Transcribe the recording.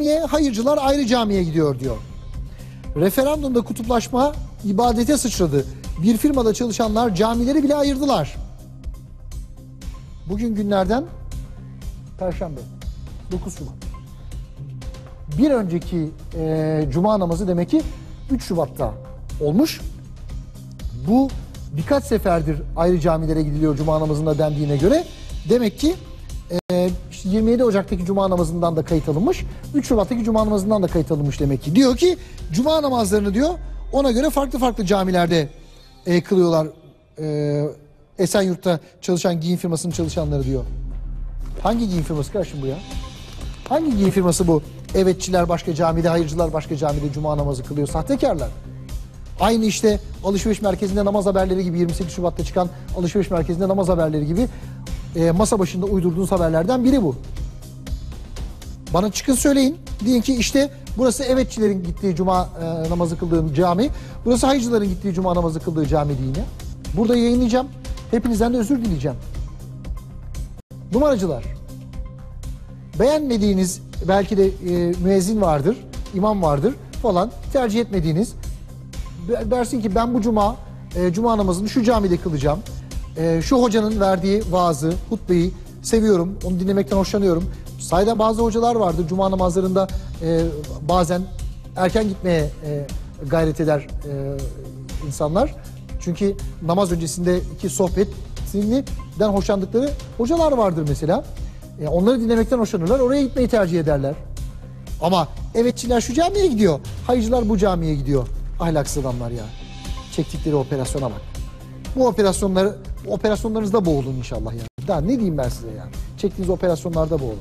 camiye, hayırcılar ayrı camiye gidiyor diyor. Referandumda kutuplaşma ibadete sıçradı. Bir firmada çalışanlar camileri bile ayırdılar. Bugün günlerden Perşembe 9 Şubat. Bir önceki e, Cuma namazı demek ki 3 Şubat'ta olmuş. Bu birkaç seferdir ayrı camilere gidiliyor Cuma namazında dendiğine göre. Demek ki e, işte 27 Ocak'taki Cuma namazından da kayıt alınmış. 3 Şubat'taki Cuma namazından da kayıt alınmış demek ki. Diyor ki Cuma namazlarını diyor ona göre farklı farklı camilerde e, kılıyorlar. E, Esenyurt'ta çalışan giyim firmasının çalışanları diyor. Hangi giyim firması kardeşim bu ya? Hangi giyim firması bu? Evetçiler başka camide, hayırcılar başka camide cuma namazı kılıyor. Sahtekarlar. Aynı işte alışveriş merkezinde namaz haberleri gibi 28 Şubat'ta çıkan alışveriş merkezinde namaz haberleri gibi e, masa başında uydurduğunuz haberlerden biri bu. Bana çıkın söyleyin. Deyin ki işte burası evetçilerin gittiği cuma e, namazı kıldığı cami. Burası hayırcıların gittiği cuma namazı kıldığı cami deyin ya. Burada yayınlayacağım. Hepinizden de özür dileyeceğim. Numaracılar. Beğenmediğiniz belki de e, müezzin vardır, imam vardır falan tercih etmediğiniz de- dersin ki ben bu cuma e, cuma namazını şu camide kılacağım. E, şu hocanın verdiği vaazı, hutbeyi seviyorum. Onu dinlemekten hoşlanıyorum. Sayda bazı hocalar vardır cuma namazlarında e, bazen erken gitmeye e, gayret eder e, insanlar. Çünkü namaz öncesindeki sohbetinden hoşlandıkları hocalar vardır mesela. E, onları dinlemekten hoşlanırlar. Oraya gitmeyi tercih ederler. Ama evetçiler şu camiye gidiyor. Hayırcılar bu camiye gidiyor. Ahlaksız adamlar ya. Çektikleri operasyona bak. Bu operasyonları operasyonlarınızda boğulun inşallah ya. Daha ne diyeyim ben size ya. Çektiğiniz operasyonlarda boğulun.